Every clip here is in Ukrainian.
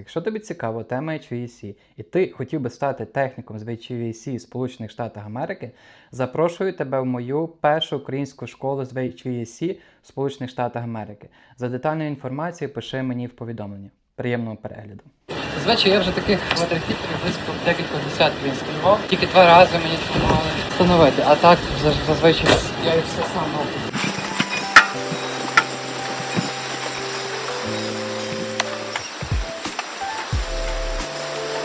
Якщо тобі цікава тема HVAC, і ти хотів би стати техніком з HVAC Сполучених Штатах Америки, запрошую тебе в мою першу українську школу з HVAC в Сполучених Штатах Америки. За детальною інформацією пиши мені в повідомлення. Приємного перегляду. Звичайно, я вже таких квадрохітерів близько декілька десятків інсталював. Тільки два рази мені допомагали встановити, а так зазвичай я їх все сам роблю.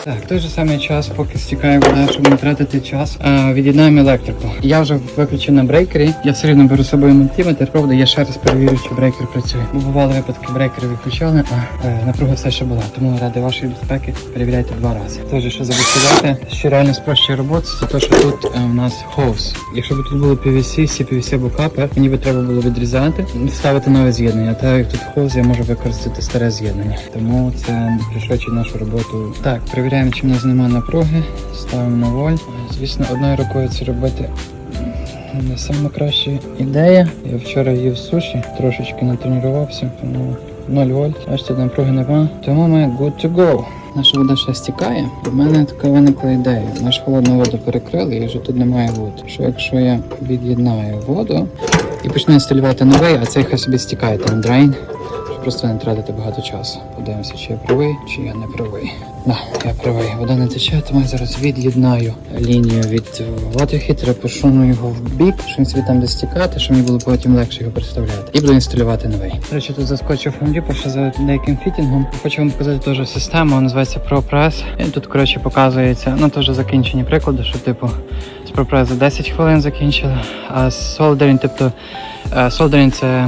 Так, в той же самий час, поки стікає вода, щоб не тратити час, від'єднаємо електрику. Я вже виключив на брейкері. Я все рівно беру з собою мультиметр. Правда, я ще раз перевірю, чи брейкер працює. Бо бували випадки, брейкери виключали, а е, напруга все ще була. Тому ради вашої безпеки перевіряйте два рази. Теж що забув сказати, що реально спрощує роботу, це те, що тут е, у нас хоус. Якщо б тут було PVC, всі PVC або капер, мені би треба було відрізати і ставити нове з'єднання. А так як тут хоус, я можу використати старе з'єднання. Тому це пришвидшує нашу роботу. Так, перевіряємо, чи в нас немає напруги. Ставимо на воль. Звісно, одною рукою це робити не саме краща ідея. Я вчора їв суші, трошечки натренувався, тому 0 вольт. Бачите, напруги нема. Тому ми good to go. Наша вода ще стікає. І в мене така виникла ідея. Ми ж холодну воду перекрили і вже тут немає води. Що якщо я від'єднаю воду і почну інсталювати новий, а цей хай собі стікає там дрейн, просто не тратити багато часу. Подивимося, чи я правий, чи я не правий. Да, я правий. Вода не тече, тому я зараз від'єднаю лінію від ватохітера, посуну його в бік, щоб він собі там де стікати, щоб мені було потім легше його представляти. І буду інсталювати новий. До речі, тут заскочив Home Depot ще за деяким фітінгом. Хочу вам показати теж систему, вона називається ProPress. І тут, коротше, показується, ну теж закінчені приклади, що типу з ProPress за 10 хвилин закінчили, а з Soldering, тобто е, Soldering це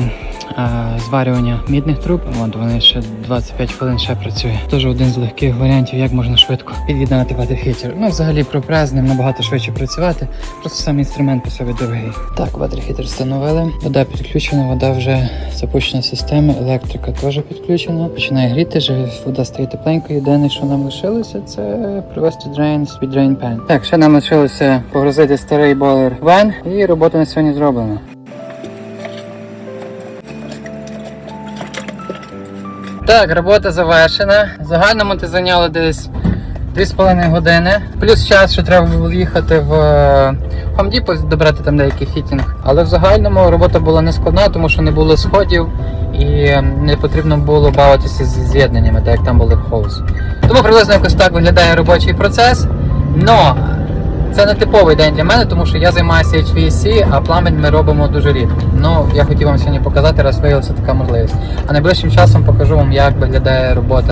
зварювання мідних труб. От вони ще 25 хвилин ще працює. Теж один з легких варіантів, як можна швидко під'єднати ватерхітер. Ну, взагалі про з набагато швидше працювати. Просто сам інструмент по собі дорогий. Так, ватерхітер встановили. Вода підключена, вода вже запущена система, електрика теж підключена. Починає гріти, вже вода стає тепленькою. Єдине, що нам лишилося, це привести drain з під pan. Так, ще нам лишилося погрузити старий бойлер вен, і робота на сьогодні зроблена. Так, робота завершена. В загальному це зайняло десь 2,5 години. Плюс час, що треба було їхати в е, Home Depot, добрати там деякий фітінг. Але в загальному робота була не складна, тому що не було сходів і не потрібно було бавитися зі з'єднаннями, так як там були в хоус. Тому приблизно якось так виглядає робочий процес. Но це не типовий день для мене, тому що я займаюся HVAC, а пламень ми робимо дуже рідко. Ну, я хотів вам сьогодні показати, раз виявилася така можливість. А найближчим часом покажу вам, як виглядає робота